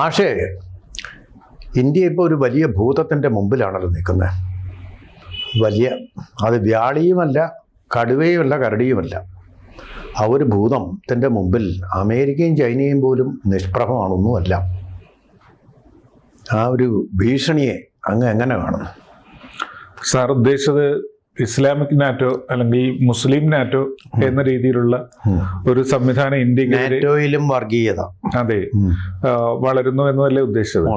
മാഷേ ഇന്ത്യ ഇപ്പോൾ ഒരു വലിയ ഭൂതത്തിന്റെ മുമ്പിലാണല്ലോ നിൽക്കുന്നത് വലിയ അത് വ്യാളിയുമല്ല കടുവയുമല്ല കരടിയുമല്ല. ആ ഒരു ഭൂതത്തിന്റെ മുമ്പിൽ അമേരിക്കയും ചൈനയും പോലും നിഷ്പ്രഭമാണൊന്നുമല്ല. ആ ഒരു ഭീഷണിയെ അങ്ങ് എങ്ങനെ കാണുന്നു സാർ ഉദ്ദേശിച്ചത് ഇസ്ലാമിക് നാറ്റോ അല്ലെങ്കിൽ മുസ്ലിം നാറ്റോ എന്ന രീതിയിലുള്ള ഒരു സംവിധാനം ഇന്ത്യയിലും വർഗീയത. അതെ. വളരുന്നു എന്നതല്ലേ ഉദ്ദേശിച്ചത്?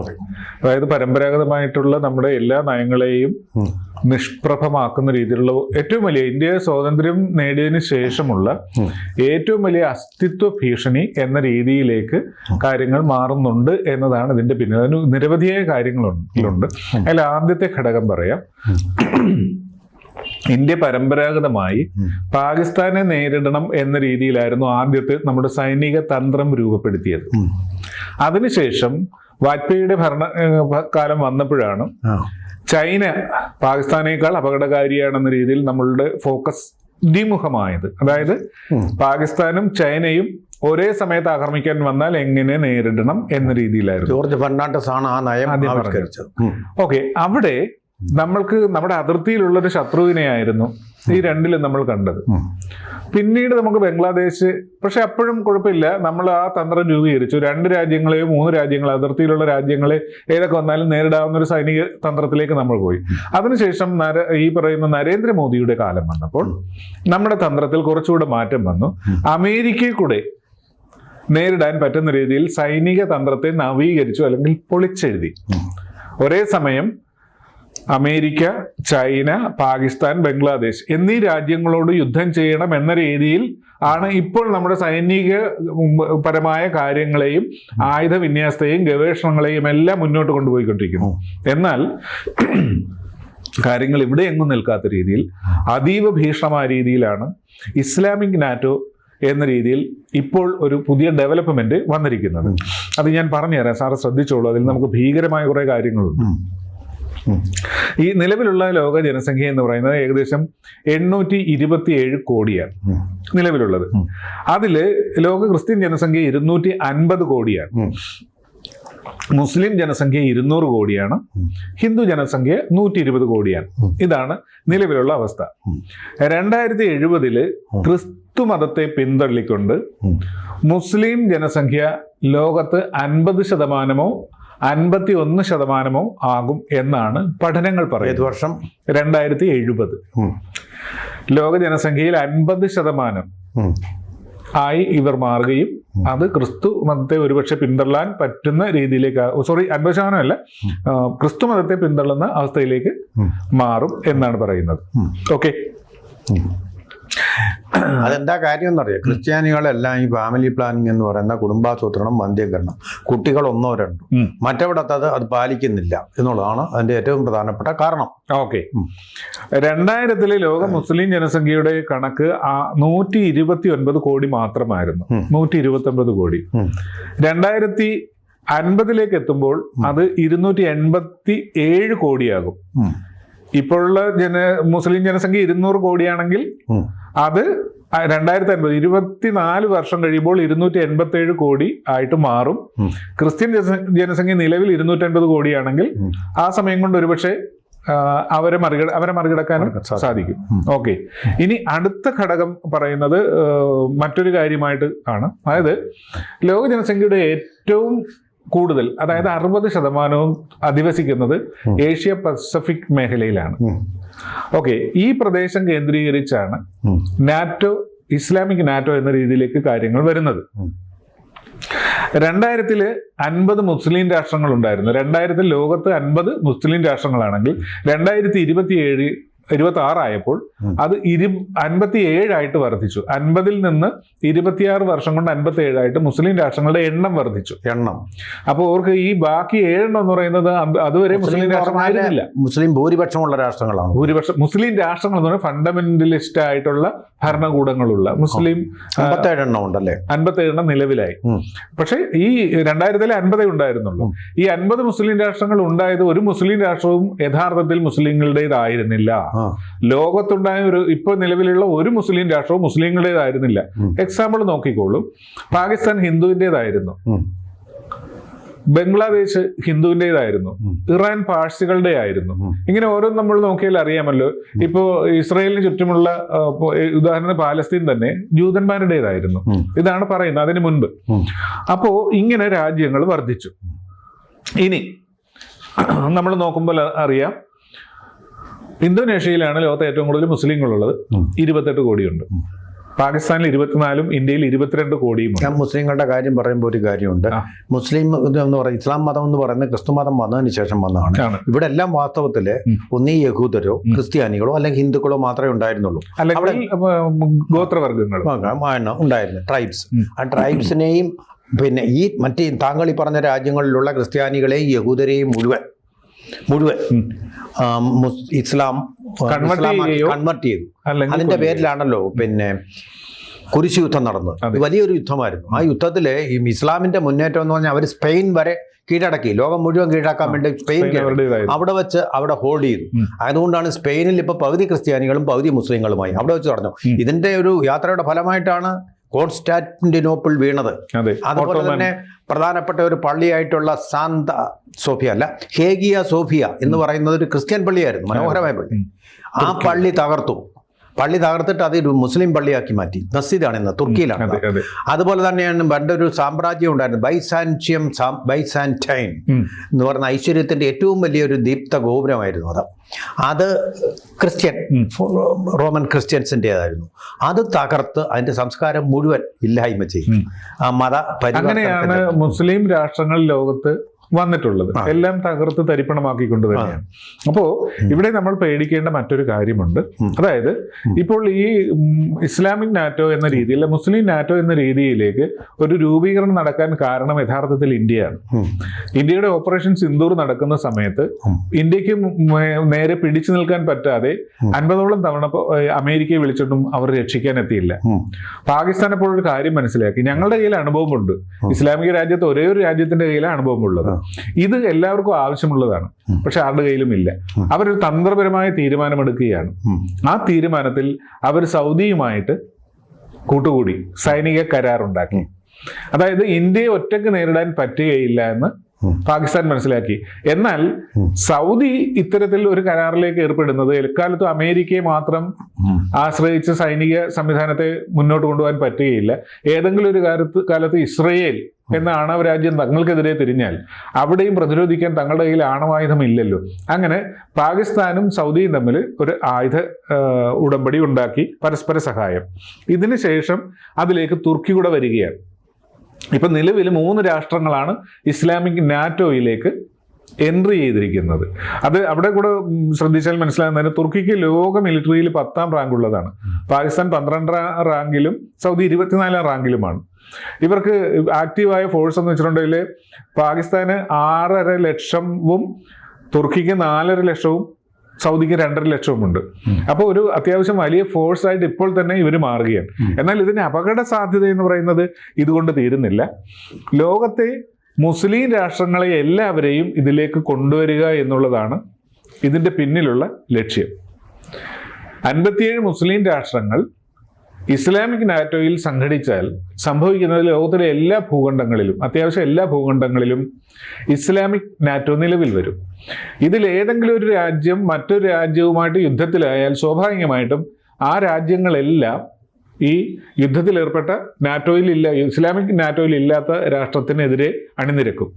അതായത് പരമ്പരാഗതമായിട്ടുള്ള നമ്മുടെ എല്ലാ നയങ്ങളെയും നിഷ്പ്രഭമാക്കുന്ന രീതിയിലുള്ള ഏറ്റവും വലിയ ഇന്ത്യ സ്വാതന്ത്ര്യം നേടിയതിനു ശേഷമുള്ള ഏറ്റവും വലിയ അസ്തിത്വ ഭീഷണി എന്ന രീതിയിലേക്ക് കാര്യങ്ങൾ മാറുന്നുണ്ട് എന്നതാണ് ഇതിന്റെ പിന്നിൽ. അതിന് നിരവധിയായ കാര്യങ്ങളുണ്ട്. അതിൽ ആദ്യത്തെ ഘടകം പറയാം. ഇന്ത്യ പരമ്പരാഗതമായി പാകിസ്ഥാനെ നേരിടണം എന്ന രീതിയിലായിരുന്നു ആദ്യത്തെ നമ്മുടെ സൈനിക തന്ത്രം രൂപപ്പെടുത്തിയത്. അതിനുശേഷം വാജ്പേയിയുടെ ഭരണ കാലം വന്നപ്പോഴാണ് ചൈന പാകിസ്ഥാനേക്കാൾ അപകടകാരിയാണെന്ന രീതിയിൽ നമ്മളുടെ ഫോക്കസ് ദ്വിമുഖമായത്. അതായത് പാകിസ്ഥാനും ചൈനയും ഒരേ സമയത്ത് ആക്രമിക്കാൻ വന്നാൽ എങ്ങനെ നേരിടണം എന്ന രീതിയിലായിരുന്നു. ജോർജ് ഫെർണാണ്ടസ് ആണ് ആ നയം. ഓക്കെ അവിടെ നമ്മൾക്ക് നമ്മുടെ അതിർത്തിയിലുള്ള ഒരു ശത്രുവിനെയായിരുന്നു ഈ രണ്ടിലും നമ്മൾ കണ്ടത്. പിന്നീട് നമുക്ക് ബംഗ്ലാദേശ് പക്ഷെ അപ്പോഴും കുഴപ്പമില്ല. നമ്മൾ ആ തന്ത്രം രൂപീകരിച്ചു. രണ്ട് രാജ്യങ്ങളെയോ മൂന്ന് രാജ്യങ്ങളെ അതിർത്തിയിലുള്ള രാജ്യങ്ങളെ ഏതൊക്കെ വന്നാലും നേരിടാവുന്ന ഒരു സൈനിക തന്ത്രത്തിലേക്ക് നമ്മൾ പോയി. അതിനുശേഷം നര ഈ പറയുന്ന നരേന്ദ്രമോദിയുടെ കാലം വന്നപ്പോൾ നമ്മുടെ തന്ത്രത്തിൽ കുറച്ചുകൂടെ മാറ്റം വന്നു. അമേരിക്കയിൽ കൂടെ നേരിടാൻ പറ്റുന്ന രീതിയിൽ സൈനിക തന്ത്രത്തെ നവീകരിച്ചു അല്ലെങ്കിൽ പൊളിച്ചെഴുതി. ഒരേ സമയം അമേരിക്ക ചൈന പാകിസ്ഥാൻ ബംഗ്ലാദേശ് എന്നീ രാജ്യങ്ങളോട് യുദ്ധം ചെയ്യണം എന്ന രീതിയിൽ ആണ് ഇപ്പോൾ നമ്മുടെ സൈനിക പരമായ കാര്യങ്ങളെയും ആയുധ വിന്യാസത്തെയും ഗവേഷണങ്ങളെയും എല്ലാം മുന്നോട്ട് കൊണ്ടുപോയിക്കൊണ്ടിരിക്കുന്നു. എന്നാൽ കാര്യങ്ങൾ ഇവിടെ എങ്ങും നിൽക്കാത്ത രീതിയിൽ അതീവ ഭീഷണമായ രീതിയിലാണ് ഇസ്ലാമിക് നാറ്റോ എന്ന രീതിയിൽ ഇപ്പോൾ ഒരു പുതിയ ഡെവലപ്മെന്റ് വന്നിരിക്കുന്നത്. അത് ഞാൻ പറഞ്ഞുതരാം. സാറ് ശ്രദ്ധിച്ചോളൂ. അതിൽ നമുക്ക് ഭീകരമായ കുറേ കാര്യങ്ങളുണ്ട്. ഈ നിലവിലുള്ള ലോക ജനസംഖ്യ എന്ന് പറയുന്നത് ഏകദേശം എണ്ണൂറ്റി ഇരുപത്തിയേഴ് കോടിയാണ് നിലവിലുള്ളത്. അതിൽ അതിൽ ലോക ക്രിസ്ത്യൻ ജനസംഖ്യ ഇരുന്നൂറ്റി അൻപത് കോടിയാണ് മുസ്ലിം ജനസംഖ്യ ഇരുന്നൂറ് കോടിയാണ്. ഹിന്ദു ജനസംഖ്യ നൂറ്റി ഇരുപത് കോടിയാണ് ഇതാണ് നിലവിലുള്ള അവസ്ഥ. രണ്ടായിരത്തി എഴുപതിൽ ക്രിസ്തു മതത്തെ പിന്തള്ളിക്കൊണ്ട് മുസ്ലിം ജനസംഖ്യ ലോകത്ത് അൻപത് ശതമാനമോ അൻപത്തി ഒന്ന് ശതമാനമോ ആകും എന്നാണ് പഠനങ്ങൾ ഏത് പറയുന്നത് വർഷം? രണ്ടായിരത്തി എഴുപത്. ലോക ജനസംഖ്യയിൽ അൻപത് ശതമാനം ആയി ഇവർ മാറുകയും അത് ക്രിസ്തു മതത്തെ ഒരുപക്ഷെ പിന്തള്ളാൻ പറ്റുന്ന രീതിയിലേക്ക് സോറി അൻപത് ശതമാനമല്ല. ക്രിസ്തു മതത്തെ പിന്തള്ളുന്ന അവസ്ഥയിലേക്ക് മാറും എന്നാണ് പറയുന്നത്. ഓക്കെ. അതെന്താ കാര്യം എന്നറിയാം ക്രിസ്ത്യാനികളെല്ലാം ഈ ഫാമിലി പ്ലാനിങ് എന്ന് പറയുന്ന കുടുംബാസൂത്രണം വന്ധ്യകരണം കുട്ടികൾ ഒന്നോ രണ്ടോ. ഉം. അത് അത് പാലിക്കുന്നില്ല എന്നുള്ളതാണ് അതിന്റെ ഏറ്റവും പ്രധാനപ്പെട്ട കാരണം. ഓക്കെ. രണ്ടായിരത്തിലെ ലോക മുസ്ലിം ജനസംഖ്യയുടെ കണക്ക് ആ നൂറ്റി ഇരുപത്തി ഒൻപത് കോടി മാത്രമായിരുന്നു. നൂറ്റി ഇരുപത്തി ഒൻപത് കോടി. രണ്ടായിരത്തി അൻപതിലേക്ക് എത്തുമ്പോൾ അത് ഇരുന്നൂറ്റി എൺപത്തി ഏഴ് കോടിയാകും ഇപ്പോഴുള്ള ജന മുസ്ലിം ജനസംഖ്യ ഇരുന്നൂറ് കോടിയാണെങ്കിൽ. അത് രണ്ടായിരത്തി അൻപത് ഇരുപത്തിനാല് വർഷം കഴിയുമ്പോൾ ഇരുന്നൂറ്റി എൺപത്തി ഏഴ് കോടി ആയിട്ട് മാറും. ക്രിസ്ത്യൻ ജനസംഖ്യ നിലവിൽ ഇരുന്നൂറ്റി അൻപത് കോടിയാണെങ്കിൽ ആ സമയം കൊണ്ട് ഒരുപക്ഷെ അവരെ മറികട അവരെ മറികടക്കാനും സാധിക്കും. ഓക്കെ. ഇനി അടുത്ത ഘടകം പറയുന്നത് മറ്റൊരു കാര്യമായിട്ട് ആണ്. അതായത് ലോക ജനസംഖ്യയുടെ ഏറ്റവും കൂടുതൽ അതായത് അറുപത് ശതമാനവും അധിവസിക്കുന്നത് ഏഷ്യ പസഫിക് മേഖലയിലാണ്. ഓക്കെ ഈ പ്രദേശം കേന്ദ്രീകരിച്ചാണ് നാറ്റോ ഇസ്ലാമിക് നാറ്റോ എന്ന രീതിയിലേക്ക് കാര്യങ്ങൾ വരുന്നത്. രണ്ടായിരത്തിൽ അൻപത് മുസ്ലിം രാഷ്ട്രങ്ങൾ ഉണ്ടായിരുന്നു രണ്ടായിരത്തിൽ ലോകത്ത് അൻപത് മുസ്ലിം രാഷ്ട്രങ്ങളാണെങ്കിൽ രണ്ടായിരത്തി ഇരുപത്തിയേഴ് ഇരുപത്തി ആറായപ്പോൾ. അത് ഇരു അൻപത്തി ഏഴായിട്ട് വർദ്ധിച്ചു. അൻപതിൽ നിന്ന് ഇരുപത്തിയാറ് വർഷം കൊണ്ട് അൻപത്തി ഏഴായിട്ട് മുസ്ലിം രാഷ്ട്രങ്ങളുടെ എണ്ണം വർദ്ധിച്ചു. എണ്ണം. അപ്പോൾ അവർക്ക് ഈ ബാക്കി ഏഴെണ്ണം എന്ന് പറയുന്നത് അതുവരെ മുസ്ലിം മുസ്ലിം രാഷ്ട്രമായിരുന്നില്ല മുസ്ലിം ഭൂരിപക്ഷമുള്ള രാഷ്ട്രങ്ങളാണ്. ഭൂരിപക്ഷം മുസ്ലിം രാഷ്ട്രങ്ങൾ എന്ന് പറഞ്ഞാൽ ഫണ്ടമെന്റലിസ്റ്റ് ആയിട്ടുള്ള ഭരണകൂടങ്ങളുള്ള മുസ്ലിം അൻപത്തേഴെണ്ണം ഉണ്ടല്ലേ? അൻപത്തേഴെണ്ണം നിലവിലായി. പക്ഷേ ഈ രണ്ടായിരത്തിലെ അൻപതേ ഉണ്ടായിരുന്നുള്ളൂ. ഈ അൻപത് മുസ്ലിം രാഷ്ട്രങ്ങൾ ഉണ്ടായത് ഒരു മുസ്ലിം രാഷ്ട്രവും യഥാർത്ഥത്തിൽ മുസ്ലിങ്ങളുടേതായിരുന്നില്ല. ലോകത്തുണ്ടായ ഒരു ഇപ്പോൾ നിലവിലുള്ള ഒരു മുസ്ലിം രാഷ്ട്രവും മുസ്ലിങ്ങളുടേതായിരുന്നില്ല. എക്സാമ്പിൾ നോക്കിക്കോളൂ. പാകിസ്ഥാൻ ഹിന്ദുവിന്റെതായിരുന്നു. ബംഗ്ലാദേശ് ഹിന്ദുവിന്റെതായിരുന്നു ഇറാൻ പാഴ്സികളുടെ ആയിരുന്നു ഇങ്ങനെ ഓരോ നമ്മൾ നോക്കിയാൽ അറിയാമല്ലോ. ഇപ്പോ ഇസ്രായേലിന് ചുറ്റുമുള്ള ഉദാഹരണത്തിന് പാലസ്തീൻ തന്നെ ജൂതന്മാരുടേതായിരുന്നു. ഇതാണ് പറയുന്നത് അതിന് മുൻപ്. അപ്പോ ഇങ്ങനെ രാജ്യങ്ങൾ വർദ്ധിച്ചു. ഇനി നമ്മൾ നോക്കുമ്പോൾ അറിയാം ഇന്തോനേഷ്യയിലാണ് ലോകത്തെ ഏറ്റവും കൂടുതൽ മുസ്ലിങ്ങളുള്ളത്. ഇരുപത്തെട്ട് കോടിയുണ്ട്. പാകിസ്ഥാനിൽ ഇരുപത്തിനാലും ഇന്ത്യയിൽ ഇരുപത്തിരണ്ട് കോടിയും ഞാൻ മുസ്ലിങ്ങളുടെ കാര്യം പറയുമ്പോൾ ഒരു കാര്യമുണ്ട്. മുസ്ലിം എന്ന് പറയുന്നത് ഇസ്ലാം മതം എന്ന് പറയുന്നത് ക്രിസ്തു മതം വന്നതിന് ശേഷം വന്നതാണ്. ഇവിടെ എല്ലാം വാസ്തവത്തിൽ ഒന്നീ യഹൂദരോ ക്രിസ്ത്യാനികളോ അല്ലെങ്കിൽ ഹിന്ദുക്കളോ മാത്രമേ ഉണ്ടായിരുന്നുള്ളൂ. അല്ലെങ്കിൽ ഗോത്രവർഗങ്ങൾ ഗോത്രവർഗങ്ങൾ ഉണ്ടായിരുന്നു. ട്രൈബ്സ് ആ ട്രൈബ്സിനെയും പിന്നെ ഈ മറ്റേ താങ്കൾ ഈ പറഞ്ഞ രാജ്യങ്ങളിലുള്ള ക്രിസ്ത്യാനികളെയും യഹൂദരെയും മുഴുവൻ മുഴുവൻ ഇസ്ലാം കൺവെർട്ട് ചെയ്തു. അതിന്റെ പേരിലാണല്ലോ പിന്നെ കുരിശ് യുദ്ധം നടന്നത്. വലിയൊരു യുദ്ധമായിരുന്നു. ആ യുദ്ധത്തിൽ ഈ ഇസ്ലാമിന്റെ മുന്നേറ്റം എന്ന് പറഞ്ഞാൽ അവർ സ്പെയിൻ വരെ കീഴടക്കി. ലോകം മുഴുവൻ കീഴടക്കാൻ വേണ്ടി സ്പെയിൻ അവിടെ വെച്ച് അവിടെ ഹോൾഡ് ചെയ്തു. അതുകൊണ്ടാണ് സ്പെയിനിൽ ഇപ്പൊ പകുതി ക്രിസ്ത്യാനികളും പകുതി മുസ്ലിങ്ങളുമായി. അവിടെ വെച്ച് പറഞ്ഞു. ഇതിന്റെ ഒരു യാത്രയുടെ ഫലമായിട്ടാണ് കോൺസ്റ്റാന്റിനോപ്പിൾ വീണത്. അതെ അതുപോലെ തന്നെ പ്രധാനപ്പെട്ട ഒരു പള്ളിയായിട്ടുള്ള സാന്ത സോഫിയ അല്ല ഹേഗിയ സോഫിയ എന്ന് പറയുന്നത് ഒരു ക്രിസ്ത്യൻ പള്ളിയായിരുന്നു മനോഹരമായ പള്ളി. ആ പള്ളി തകർത്തു. പള്ളി തകർത്തിട്ട് അത് ഒരു മുസ്ലിം പള്ളിയാക്കി മാറ്റി. മസ്ജിദാണ് ഇന്ന് തുർക്കിയിലാണ്. അതെ അതെ. അതുപോലെ തന്നെയാണ് പണ്ടൊരു സാമ്രാജ്യം ഉണ്ടായിരുന്നു ബൈസാൻച്യം സാം- ബൈസാന്റൈൻ എന്ന് പറഞ്ഞ ഐശ്വര്യത്തിന്റെ ഏറ്റവും വലിയൊരു ദീപ്ത ഗോപുരമായിരുന്നു അത്. അത് ക്രിസ്ത്യൻ. റോമൻ ക്രിസ്ത്യൻസിന്റെതായിരുന്നു അത് തകർത്ത് അതിന്റെ സംസ്കാരം മുഴുവൻ ഇല്ലായ്മ ചെയ്യും ആ മത അങ്ങനെയാണ് മുസ്ലിം രാഷ്ട്രങ്ങൾ ലോകത്ത് വന്നിട്ടുള്ളത്. എല്ലാം തകർത്ത് തരിപ്പണമാക്കിക്കൊണ്ട് തന്നെയാണ് അപ്പോ ഇവിടെ നമ്മൾ പേടിക്കേണ്ട മറ്റൊരു കാര്യമുണ്ട്. അതായത് ഇപ്പോൾ ഈ ഇസ്ലാമിക് നാറ്റോ എന്ന രീതിയിൽ മുസ്ലിം നാറ്റോ എന്ന രീതിയിലേക്ക് ഒരു രൂപീകരണം നടക്കാൻ കാരണം യഥാർത്ഥത്തിൽ ഇന്ത്യയാണ്. ഇന്ത്യയുടെ ഓപ്പറേഷൻ സിന്ദൂർ നടക്കുന്ന സമയത്ത് ഇന്ത്യയ്ക്ക് നേരെ പിടിച്ചു നിൽക്കാൻ പറ്റാതെ. അൻപതോളം തവണ അമേരിക്കയെ വിളിച്ചിട്ടും അവർ രക്ഷിക്കാൻ എത്തിയില്ല. പാകിസ്ഥാനെപ്പോഴൊരു പാകിസ്ഥാൻ അപ്പോൾ ഒരു കാര്യം മനസ്സിലാക്കി. ഞങ്ങളുടെ കയ്യിൽ അനുഭവമുണ്ട്. ഇസ്ലാമിക രാജ്യത്ത് ഒരേ ഒരു രാജ്യത്തിന്റെ കയ്യിലാണ് അനുഭവമുള്ളത്. ഇത് എല്ലാവർക്കും ആവശ്യമുള്ളതാണ്. പക്ഷെ ആരുടെ കയ്യിലും ഇല്ല. അവരൊരു തന്ത്രപരമായ തീരുമാനമെടുക്കുകയാണ്. ആ തീരുമാനത്തിൽ അവർ സൗദിയുമായിട്ട് കൂട്ടുകൂടി സൈനിക കരാറുണ്ടാക്കി. അതായത് ഇന്ത്യയെ ഒറ്റയ്ക്ക് നേരിടാൻ പറ്റുകയില്ല എന്ന്. പാകിസ്ഥാൻ മനസ്സിലാക്കി. എന്നാൽ സൗദി ഇത്തരത്തിൽ ഒരു കരാറിലേക്ക് ഏർപ്പെടുന്നത് എക്കാലത്തും അമേരിക്കയെ മാത്രം. ആശ്രയിച്ച് സൈനിക സംവിധാനത്തെ മുന്നോട്ട് കൊണ്ടുപോകാൻ പറ്റുകയില്ല. ഏതെങ്കിലും ഒരു കാലത്ത് കാലത്ത് ഇസ്രയേൽ എന്ന ആണവ രാജ്യം തങ്ങൾക്കെതിരെ തിരിഞ്ഞാൽ അവിടെയും പ്രതിരോധിക്കാൻ തങ്ങളുടെ കയ്യിൽ ആണവായുധം ഇല്ലല്ലോ അങ്ങനെ പാകിസ്ഥാനും സൗദിയും തമ്മിൽ ഒരു ആയുധ ഉടമ്പടി ഉണ്ടാക്കി പരസ്പര സഹായം. ഇതിനുശേഷം അതിലേക്ക് തുർക്കി കൂടെ വരികയാണ്. ഇപ്പൊ നിലവിൽ മൂന്ന് രാഷ്ട്രങ്ങളാണ് ഇസ്ലാമിക് നാറ്റോയിലേക്ക് എൻട്രി ചെയ്തിരിക്കുന്നത്. അത് അവിടെ കൂടെ ശ്രദ്ധിച്ചാൽ മനസ്സിലാകുന്നതിന് തുർക്കിക്ക് ലോക മിലിറ്ററിയിൽ പത്താം റാങ്ക് ഉള്ളതാണ്. പാകിസ്ഥാൻ പന്ത്രണ്ടാം റാങ്കിലും സൗദി ഇരുപത്തിനാലാം റാങ്കിലുമാണ്. ഇവർക്ക് ആക്റ്റീവായ ഫോഴ്സ് എന്ന് വെച്ചിട്ടുണ്ടെങ്കിൽ പാകിസ്ഥാന് ആറര ലക്ഷവും തുർക്കിക്ക് നാലര ലക്ഷവും സൗദിക്ക് രണ്ടര ലക്ഷവുമുണ്ട്. അപ്പോൾ ഒരു അത്യാവശ്യം വലിയ ഫോഴ്സ് ആയിട്ട് ഇപ്പോൾ തന്നെ ഇവർ മാറുകയാണ്. എന്നാൽ ഇതിന് അപകട സാധ്യത എന്ന് പറയുന്നത് ഇതുകൊണ്ട് തീരുന്നില്ല. ലോകത്തെ മുസ്ലിം രാഷ്ട്രങ്ങളെ എല്ലാവരെയും ഇതിലേക്ക് കൊണ്ടുവരിക എന്നുള്ളതാണ് ഇതിന്റെ പിന്നിലുള്ള ലക്ഷ്യം. അൻപത്തിയേഴ് മുസ്ലിം രാഷ്ട്രങ്ങൾ ഇസ്ലാമിക് നാറ്റോയിൽ സംഘടിച്ചാൽ സംഭവിക്കുന്നത് ലോകത്തിലെ എല്ലാ ഭൂഖണ്ഡങ്ങളിലും അത്യാവശ്യം എല്ലാ ഭൂഖണ്ഡങ്ങളിലും ഇസ്ലാമിക് നാറ്റോ നിലവിൽ വരും. ഇതിൽ ഏതെങ്കിലും ഒരു രാജ്യം മറ്റൊരു രാജ്യവുമായിട്ട് യുദ്ധത്തിലായാൽ സ്വാഭാവികമായിട്ടും ആ രാജ്യങ്ങളെല്ലാം ഈ യുദ്ധത്തിൽ യുദ്ധത്തിലേർപ്പെട്ട നാറ്റോയിൽ ഇല്ല ഇസ്ലാമിക് നാറ്റോയിൽ ഇല്ലാത്ത രാഷ്ട്രത്തിനെതിരെ അണിനിരക്കും.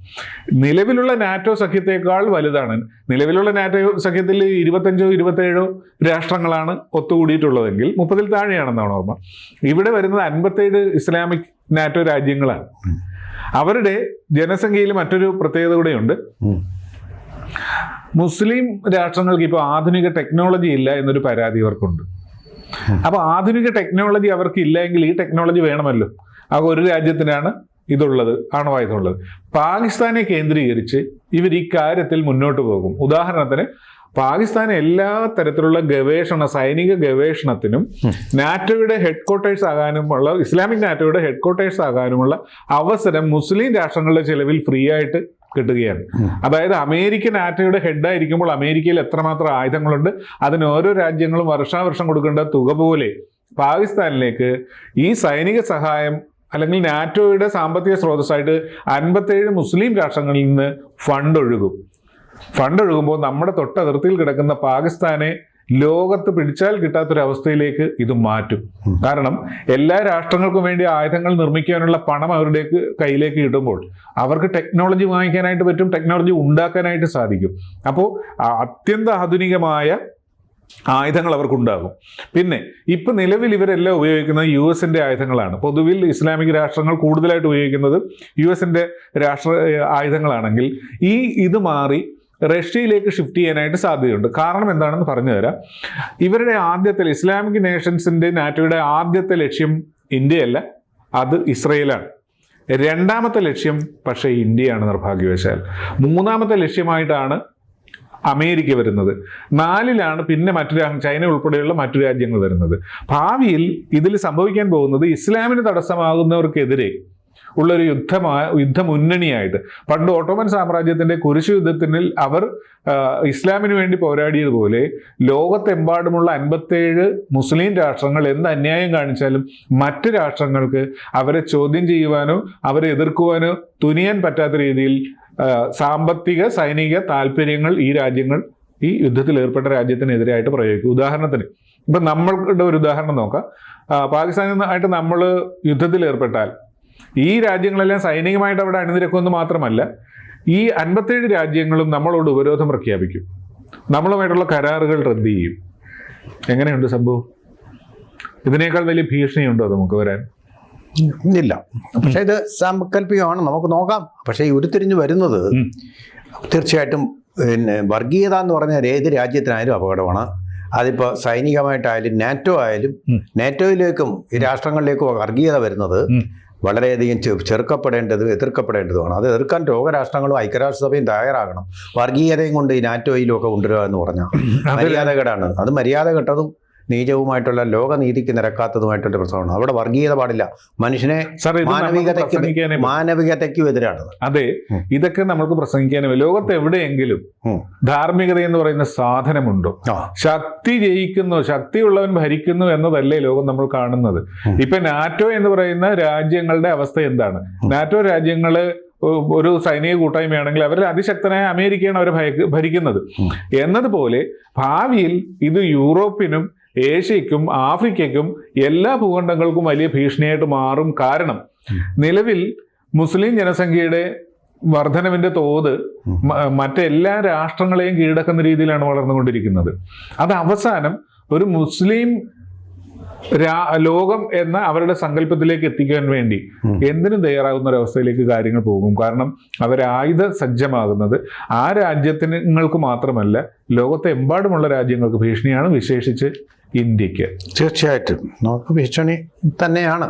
നിലവിലുള്ള നാറ്റോ സഖ്യത്തെക്കാൾ വലുതാണ്. നിലവിലുള്ള നാറ്റോ സഖ്യത്തിൽ ഇരുപത്തഞ്ചോ ഇരുപത്തേഴോ രാഷ്ട്രങ്ങളാണ് ഒത്തുകൂടിയിട്ടുള്ളതെങ്കിൽ മുപ്പതിൽ താഴെയാണെന്നാണ് ഓർമ്മ. ഇവിടെ വരുന്നത് അൻപത്തേഴ് ഇസ്ലാമിക് നാറ്റോ രാജ്യങ്ങളാണ്. അവരുടെ ജനസംഖ്യയിൽ മറ്റൊരു പ്രത്യേകത കൂടെയുണ്ട്. മുസ്ലിം രാഷ്ട്രങ്ങൾക്ക് ഇപ്പോൾ ആധുനിക ടെക്നോളജി ഇല്ല എന്നൊരു പരാതി അവർക്കുണ്ട്. അപ്പോൾ ആധുനിക ടെക്നോളജി അവർക്ക് ഇല്ലെങ്കിൽ ഈ ടെക്നോളജി വേണമല്ലോ. ആ ഒരു രാജ്യത്തിനാണ് ഇതുള്ളത് ആണവായുധമുള്ളത്. പാകിസ്ഥാനെ കേന്ദ്രീകരിച്ച് ഇവർ ഈ കാര്യത്തിൽ മുന്നോട്ട് പോകും. ഉദാഹരണത്തിന് പാകിസ്ഥാൻ എല്ലാ തരത്തിലുള്ള ഗവേഷണ സൈനിക ഗവേഷണത്തിനും നാറ്റോയുടെ ഹെഡ് ക്വാർട്ടേഴ്സ് ആകാനുമുള്ള ഇസ്ലാമിക് നാറ്റോയുടെ ഹെഡ് ക്വാർട്ടേഴ്സ് ആകാനുമുള്ള അവസരം മുസ്ലിം രാഷ്ട്രങ്ങളുടെ ചിലവിൽ ഫ്രീ ആയിട്ട് കിട്ടുകയാണ്. അതായത് അമേരിക്കൻ ആറ്റയുടെ ഹെഡായിരിക്കുമ്പോൾ അമേരിക്കയിൽ എത്രമാത്രം ആയുധങ്ങളുണ്ട് അതിന് ഓരോ രാജ്യങ്ങളും വർഷാവർഷം കൊടുക്കേണ്ട തുക പോലെ പാകിസ്ഥാനിലേക്ക് ഈ സൈനിക സഹായം അല്ലെങ്കിൽ നാറ്റോയുടെ സാമ്പത്തിക സ്രോതസ്സായിട്ട് അൻപത്തേഴ് മുസ്ലിം രാഷ്ട്രങ്ങളിൽ നിന്ന് ഫണ്ട് ഒഴുകും. ഫണ്ട് ഒഴുകുമ്പോൾ നമ്മുടെ തൊട്ടതിർത്തിയിൽ കിടക്കുന്ന പാകിസ്ഥാനെ ലോകത്ത് പിടിച്ചാൽ കിട്ടാത്തൊരവസ്ഥയിലേക്ക് ഇത് മാറ്റും. കാരണം എല്ലാ രാഷ്ട്രങ്ങൾക്കും വേണ്ടി ആയുധങ്ങൾ നിർമ്മിക്കാനുള്ള പണം അവരുടെ കയ്യിലേക്ക് കിട്ടുമ്പോൾ അവർക്ക് ടെക്നോളജി വാങ്ങിക്കാനായിട്ട് പറ്റും ടെക്നോളജി ഉണ്ടാക്കാനായിട്ട് സാധിക്കും. അപ്പോൾ അത്യന്ത ആധുനികമായ ആയുധങ്ങൾ അവർക്കുണ്ടാകും. പിന്നെ ഇപ്പൊ നിലവിൽ ഇവരെല്ലാം ഉപയോഗിക്കുന്നത് യു എസിന്റെ ആയുധങ്ങളാണ്. പൊതുവിൽ ഇസ്ലാമിക രാഷ്ട്രങ്ങൾ കൂടുതലായിട്ട് ഉപയോഗിക്കുന്നത് യു എസിന്റെ രാഷ്ട്ര ആയുധങ്ങളാണെങ്കിൽ ഈ ഇത് മാറി റഷ്യയിലേക്ക് ഷിഫ്റ്റ് ചെയ്യാനായിട്ട് സാധ്യതയുണ്ട്. കാരണം എന്താണെന്ന് പറഞ്ഞു തരാം. ഇവരുടെ ആദ്യത്തെ ഇസ്ലാമിക് നേഷൻസിന്റെ നാറ്റോയുടെ ആദ്യത്തെ ലക്ഷ്യം ഇന്ത്യയല്ല അത് ഇസ്രയേലാണ്. രണ്ടാമത്തെ ലക്ഷ്യം പക്ഷേ ഇന്ത്യയാണ് നിർഭാഗ്യവശാൽ. മൂന്നാമത്തെ ലക്ഷ്യമായിട്ടാണ് അമേരിക്ക വരുന്നത്. നാലിലാണ് പിന്നെ മറ്റു ചൈന ഉൾപ്പെടെയുള്ള മറ്റു രാജ്യങ്ങൾ വരുന്നത്. ഭാവിയിൽ ഇതിൽ സംഭവിക്കാൻ പോകുന്നത് ഇസ്ലാമിന് തടസ്സമാകുന്നവർക്കെതിരെ ഉള്ളൊരു യുദ്ധമായ യുദ്ധമുന്നണിയായിട്ട്. പണ്ട് ഓട്ടോമൻ സാമ്രാജ്യത്തിന്റെ കുരിശു യുദ്ധത്തിൽ അവർ ഇസ്ലാമിന് വേണ്ടി പോരാടിയതുപോലെ ലോകത്തെമ്പാടുമുള്ള അൻപത്തേഴ് മുസ്ലിം രാഷ്ട്രങ്ങൾ എന്ത് അന്യായം കാണിച്ചാലും മറ്റ് രാഷ്ട്രങ്ങൾക്ക് അവരെ ചോദ്യം ചെയ്യുവാനോ അവരെ എതിർക്കുവാനോ തുനിയാൻ പറ്റാത്ത രീതിയിൽ സാമ്പത്തിക സൈനിക താല്പര്യങ്ങൾ ഈ രാജ്യങ്ങൾ ഈ യുദ്ധത്തിൽ ഏർപ്പെട്ട രാജ്യത്തിനെതിരായിട്ട് പ്രയോഗിക്കും. ഉദാഹരണത്തിന് ഇപ്പം നമ്മളുടെ ഒരു ഉദാഹരണം നോക്കാം. പാകിസ്ഥാനിൽ ആയിട്ട് നമ്മൾ യുദ്ധത്തിൽ ഏർപ്പെട്ടാൽ ഈ രാജ്യങ്ങളെല്ലാം സൈനികമായിട്ട് അവിടെ അണിനിരക്കുമെന്ന് മാത്രമല്ല ഈ അൻപത്തേഴ് രാജ്യങ്ങളും നമ്മളോട് ഉപരോധം പ്രഖ്യാപിക്കും. നമ്മളുമായിട്ടുള്ള കരാറുകൾ റദ്ദ് ചെയ്യും. എങ്ങനെയുണ്ട് സംഭവം ഇതിനേക്കാൾ വലിയ ഭീഷണിയുണ്ടോ നമുക്ക് വരാൻ? ഇല്ല. പക്ഷെ ഇത് സാങ്കല്പികമാണ് നമുക്ക് നോക്കാം. പക്ഷേ ഈ ഉരുത്തിരിഞ്ഞ് വരുന്നത് തീർച്ചയായിട്ടും പിന്നെ വർഗീയത എന്ന് പറഞ്ഞാൽ ഏത് രാജ്യത്തിനായാലും അപകടമാണ്. അതിപ്പോൾ സൈനികമായിട്ടായാലും നാറ്റോ ആയാലും നാറ്റോയിലേക്കും ഈ രാഷ്ട്രങ്ങളിലേക്കും വർഗീയത വരുന്നത്. വളരെയധികം ചെറുക്കപ്പെടേണ്ടതും എതിർക്കപ്പെടേണ്ടതുമാണ്. അത് എതിർക്കാൻ ലോകരാഷ്ട്രങ്ങളും ഐക്യരാഷ്ട്രസഭയും തയ്യാറാകണം. വർഗീയതയും കൊണ്ട് ഈ നാറ്റോയിലും ഒക്കെ കൊണ്ടുവരിക എന്ന് പറഞ്ഞാൽ മര്യാദകേടാണ് അത് മര്യാദ കെട്ടതും നീചവുമായിട്ടുള്ള ലോകനീതിക്ക് നിരക്കാത്തതുമായിട്ടുള്ള പ്രശ്നമാണ്. അവിടെ വർഗീയത പാടില്ല. മനുഷ്യനെ മാനവികതയ്ക്ക് എതിരാണ്. അതെ ഇതൊക്കെ നമുക്ക് പ്രസംഗിക്കാനും ലോകത്ത് എവിടെയെങ്കിലും. ധാർമ്മികത എന്ന് പറയുന്ന സാധനമുണ്ടോ? ശക്തി ജയിക്കുന്നു ശക്തിയുള്ളവൻ ഭരിക്കുന്നു എന്നതല്ലേ ലോകം നമ്മൾ കാണുന്നത്. ഇപ്പൊ നാറ്റോ എന്ന് പറയുന്ന രാജ്യങ്ങളുടെ അവസ്ഥ എന്താണ്? നാറ്റോ രാജ്യങ്ങൾ ഒരു സൈനിക കൂട്ടായ്മയാണെങ്കിൽ അവരിൽ അതിശക്തനായ അമേരിക്കയാണ് അവരെ ഭയ- ഭരിക്കുന്നത്. എന്നതുപോലെ ഭാവിയിൽ ഇത് യൂറോപ്പിനും ഏഷ്യയ്ക്കും ആഫ്രിക്കയ്ക്കും എല്ലാ ഭൂഖണ്ഡങ്ങൾക്കും വലിയ ഭീഷണിയായിട്ട് മാറും കാരണം നിലവിൽ മുസ്ലിം ജനസംഖ്യയുടെ വർധനവിന്റെ തോത് മറ്റെല്ലാ രാഷ്ട്രങ്ങളെയും കീഴടക്കുന്ന രീതിയിലാണ് വളർന്നുകൊണ്ടിരിക്കുന്നത്. അത് അവസാനം ഒരു മുസ്ലിം രാ- ലോകം എന്ന അവരുടെ സങ്കല്പത്തിലേക്ക് എത്തിക്കാൻ വേണ്ടി എന്തിനും തയ്യാറാകുന്ന ഒരവസ്ഥയിലേക്ക് കാര്യങ്ങൾ പോകും. കാരണം അവർ ആയുധ സജ്ജമാകുന്നത് ആ രാജ്യത്തിനങ്ങൾക്ക് മാത്രമല്ല ലോകത്തെമ്പാടുമുള്ള രാജ്യങ്ങൾക്ക് ഭീഷണിയാണ് വിശേഷിച്ച് ഇന്ത്യയ്ക്ക് തീർച്ചയായിട്ടും നമുക്ക് ഭീഷണി തന്നെയാണ്.